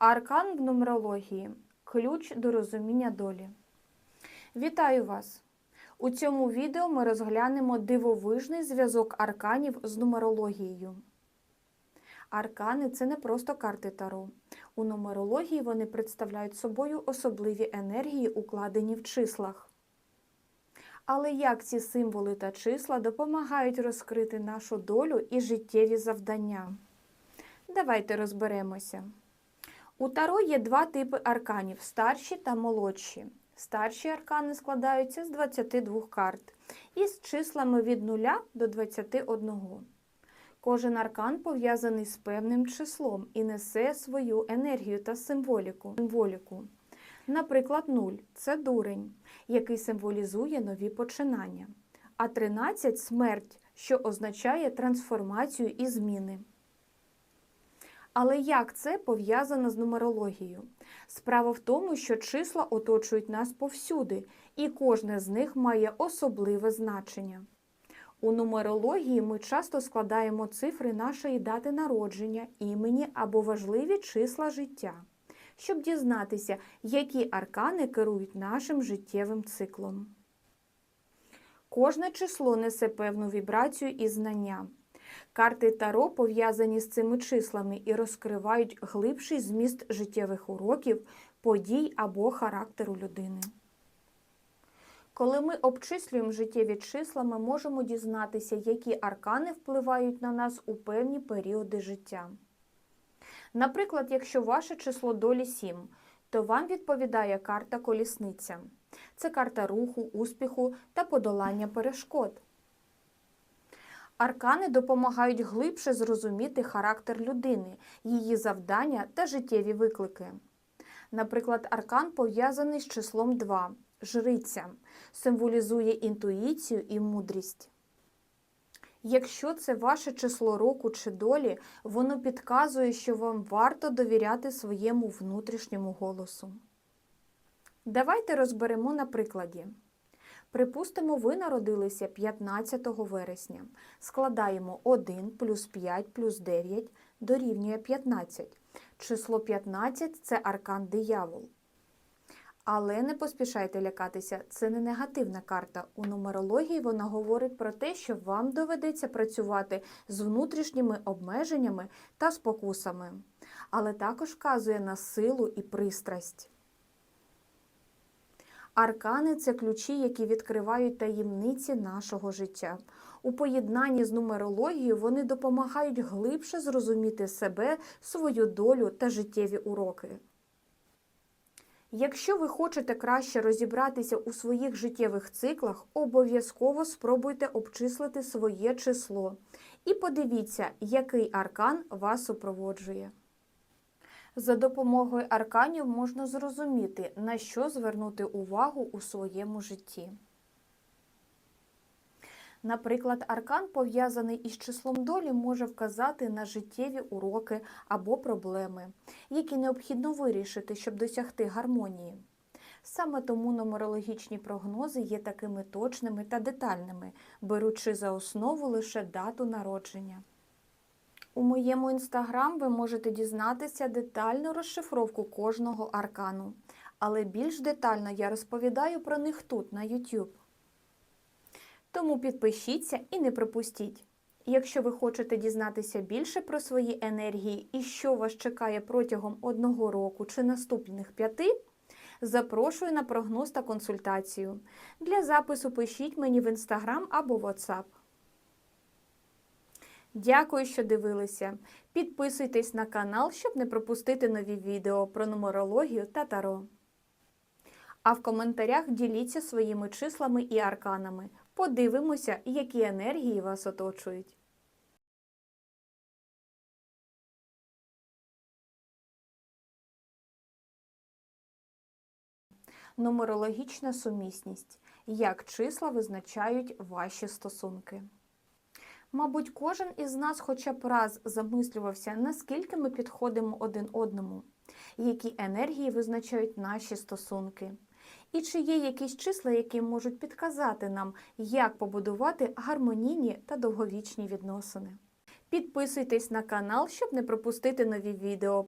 Аркан в нумерології ключ до розуміння долі. Вітаю вас! У цьому відео ми розглянемо дивовижний зв'язок арканів з нумерологією. Аркани це не просто карти Таро. У нумерології вони представляють собою особливі енергії, укладені в числах. Але як ці символи та числа допомагають розкрити нашу долю і життєві завдання? Давайте розберемося. У Таро є два типи арканів старші та молодші. Старші аркани складаються з 22 карт із числами від 0 до 21. Кожен аркан пов'язаний з певним числом і несе свою енергію та символіку. Наприклад, 0 це дурень, який символізує нові починання, а 13 смерть, що означає трансформацію і зміни. Але як це пов'язано з нумерологією? Справа в тому, що числа оточують нас повсюди, і кожне з них має особливе значення. У нумерології ми часто складаємо цифри нашої дати народження, імені або важливі числа життя, щоб дізнатися, які аркани керують нашим життєвим циклом. Кожне число несе певну вібрацію і знання. Карти Таро пов'язані з цими числами і розкривають глибший зміст життєвих уроків, подій або характеру людини. Коли ми обчислюємо життєві числа, ми можемо дізнатися, які аркани впливають на нас у певні періоди життя. Наприклад, якщо ваше число долі 7, то вам відповідає карта колісниця. Це карта руху, успіху та подолання перешкод. Аркани допомагають глибше зрозуміти характер людини, її завдання та життєві виклики. Наприклад, аркан пов'язаний з числом 2 жриця, символізує інтуїцію і мудрість. Якщо це ваше число року чи долі, воно підказує, що вам варто довіряти своєму внутрішньому голосу. Давайте розберемо на прикладі. Припустимо, ви народилися 15 вересня. Складаємо 1 плюс 5 плюс 9 дорівнює 15. Число 15 це аркан диявол. Але не поспішайте лякатися, це не негативна карта. У нумерології вона говорить про те, що вам доведеться працювати з внутрішніми обмеженнями та спокусами, але також вказує на силу і пристрасть. Аркани це ключі, які відкривають таємниці нашого життя. У поєднанні з нумерологією вони допомагають глибше зрозуміти себе, свою долю та життєві уроки. Якщо ви хочете краще розібратися у своїх життєвих циклах, обов'язково спробуйте обчислити своє число і подивіться, який аркан вас супроводжує. За допомогою арканів можна зрозуміти, на що звернути увагу у своєму житті. Наприклад, аркан, пов'язаний із числом долі, може вказати на життєві уроки або проблеми, які необхідно вирішити, щоб досягти гармонії. Саме тому нумерологічні прогнози є такими точними та детальними, беручи за основу лише дату народження. У моєму інстаграм ви можете дізнатися детальну розшифровку кожного аркану, але більш детально я розповідаю про них тут, на YouTube. Тому підпишіться і не пропустіть. Якщо ви хочете дізнатися більше про свої енергії і що вас чекає протягом одного року чи наступних п'яти, запрошую на прогноз та консультацію. Для запису пишіть мені в інстаграм або WhatsApp. Дякую, що дивилися. Підписуйтесь на канал, щоб не пропустити нові відео про нумерологію та таро. А в коментарях діліться своїми числами і арканами. Подивимося, які енергії вас оточують. Нумерологічна сумісність. Як числа визначають ваші стосунки? Мабуть, кожен із нас хоча б раз замислювався, наскільки ми підходимо один одному, які енергії визначають наші стосунки. І чи є якісь числа, які можуть підказати нам, як побудувати гармонійні та довговічні відносини. Підписуйтесь на канал, щоб не пропустити нові відео